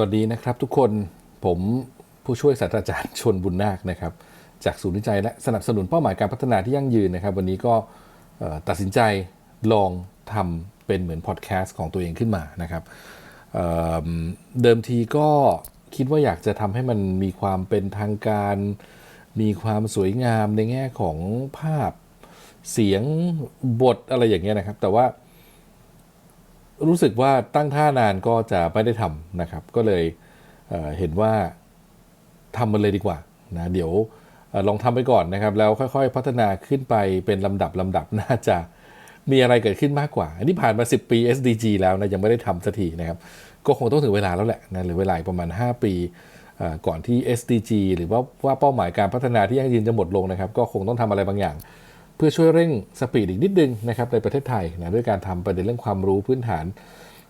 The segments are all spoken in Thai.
วัสดีนะครับทุกคนผมผู้ช่วยศาสตราจารย์ชนบุญนาคนะครับ จากศูนย์วิจัยและสนับสนุนเป้าหมายการพัฒนาที่ยั่งยืนนะครับ วันนี้ก็ตัดสินใจลองทำเป็นเหมือนพอดแคสต์ของตัวเองขึ้นมานะครับเเดิมทีก็คิดว่าอยากจะทำให้มันมีความเป็นทางการ มีความสวยงามในแง่ของภาพเสียงบทอะไรอย่างเงี้ยนะครับ แต่ว่า รู้สึกว่าตั้งท่านานก็จะไม่ได้ทำนะครับ ก็เลยเเห็นว่าทำมันเลยดีกว่านะเดี๋ยวอลองทำไปก่อนนะครับ แล้วค่อยๆ พัฒนาขึ้นไปเป็นลำดับลำดับน่าจะมีอะไรเกิดขึ้นมากกว่า อันนี้ผ่านมา 10 ปี SDG แล้วนะยังไม่ได้ทำสักทีนะครับ ก็คงต้องถึงเวลาแล้วแหละนะหรือเวลาประมาณ 5 ปีก่อนที่ SDG หรือว่าว่าเป้าหมายการพัฒนาที่ยั่งยืนจะหมดลงนะครับ ก็คงต้องทำอะไรบางอย่าง เพื่อช่วยเร่งสปีดอีกนิดนึงนะครับในประเทศไทยนะด้วยการทำประเด็นเรื่องความรู้พื้นฐาน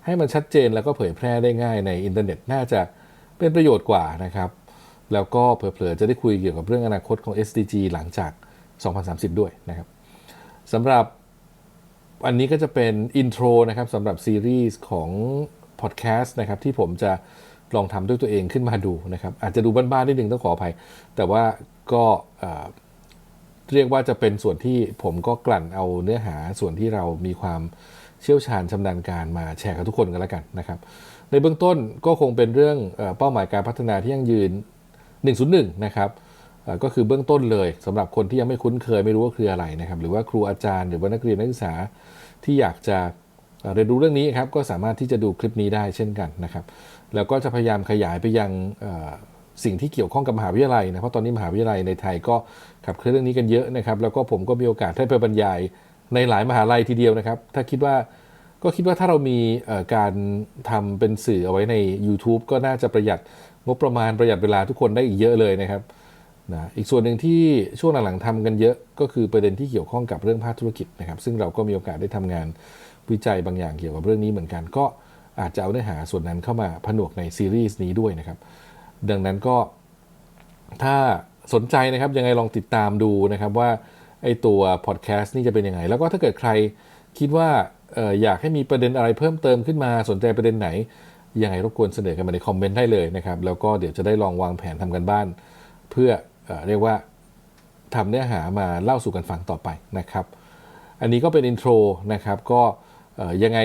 ให้มันชัดเจนแล้วก็เผยแพร่ได้ง่ายในอินเทอร์เน็ตน่าจะเป็นประโยชน์กว่านะครับแล้วก็เผลอๆจะได้คุยเกี่ยวกับเรื่องอนาคตของ SDG หลังจาก 2030 ด้วยนะครับสำหรับอันนี้ก็จะเป็นอินโทรนะครับสำหรับซีรีส์ของพอดแคสต์นะครับที่ผมจะลองทำด้วยตัวเองขึ้นมาดูนะครับอาจจะดูบ้านๆนิดนึงต้องขออภัย แต่ว่าก็ เรียกว่าจะเป็นส่วนที่ผมก็กลั่นเอาเนื้อหาส่วนที่เรามีความเชี่ยวชาญชำนาญการมาแชร์กับทุกคนกันแล้วกันนะครับ ในเบื้องต้นก็คงเป็นเรื่องเป้าหมายการพัฒนาที่ยั่งยืน 101 นะครับก็คือเบื้องต้นเลยสำหรับคนที่ยังไม่คุ้นเคยไม่รู้ว่าคืออะไรนะครับ หรือว่าครูอาจารย์หรือว่านักเรียนนักศึกษาที่อยากจะเรียนรู้เรื่องนี้ครับก็สามารถที่จะดูคลิปนี้ได้เช่นกันนะครับ แล้วก็จะพยายามขยายไปยัง สิ่งที่เกี่ยวข้องกับมหาวิทยาลัยนะเพราะตอนนี้มหาวิทยาลัยในไทยก็ขับเคลื่อนเรื่องนี้กันเยอะนะครับ แล้วก็ผมก็มีโอกาสได้ไปบรรยายในหลายมหาลัยทีเดียวนะครับ ถ้าคิดว่าก็คิดว่าถ้าเรามีการทำเป็นสื่อเอาไว้ใน YouTube ก็น่าจะประหยัดงบประมาณประหยัดเวลาทุกคนได้อีกเยอะเลยนะครับนะอีกส่วนหนึ่งที่ช่วงหลังๆทำกันเยอะก็คือประเด็นที่เกี่ยวข้องกับเรื่องภาคธุรกิจนะครับ ซึ่งเราก็มีโอกาสได้ทำงานวิจัยบางอย่างเกี่ยวกับเรื่องนี้เหมือนกัน ก็อาจจะเอาเนื้อหาส่วนนั้นเข้ามาผนวกในซีรีส์นี้ด้วยนะครับ ดังนั้นก็ถ้าสนใจนะครับยังไงลองติดตามดูนะครับว่าไอตัวพอดแคสต์นี่จะเป็นยังไง แล้วก็ถ้าเกิดใครคิดว่าอออยากให้มีประเด็นอะไรเพิ่มเติมขึ้นมาสนใจประเด็นไหน ยังไงรบกวนเสนอกันมาในคอมเมนต์ได้เลยนะครับ แล้วก็เดี๋ยวจะได้ลองวางแผนทำกันบ้าน เพื่อเออเรียกว่าทำเนื้อหามาเล่าสู่กันฟังต่อไปนะครับ อันนี้ก็เป็นอินโทรนะครับก็ยังไง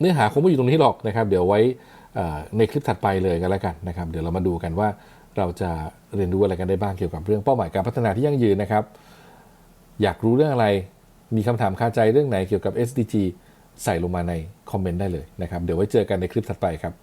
เนื้อหาคงไม่อยู่ตรงนี้หรอกนะครับ เดี๋ยวไว้ ในคลิปถัดไปเลยกันแล้วกันนะครับ เดี๋ยวเรามาดูกันว่าเราจะเรียนรู้อะไรกันได้บ้างเกี่ยวกับเรื่องเป้าหมายการพัฒนาที่ยั่งยืนนะครับ อยากรู้เรื่องอะไร มีคำถามคาใจเรื่องไหนเกี่ยวกับ SDG ใส่ลงมาในคอมเมนต์ได้เลยนะครับ เดี๋ยวไว้เจอกันในคลิปถัดไปครับ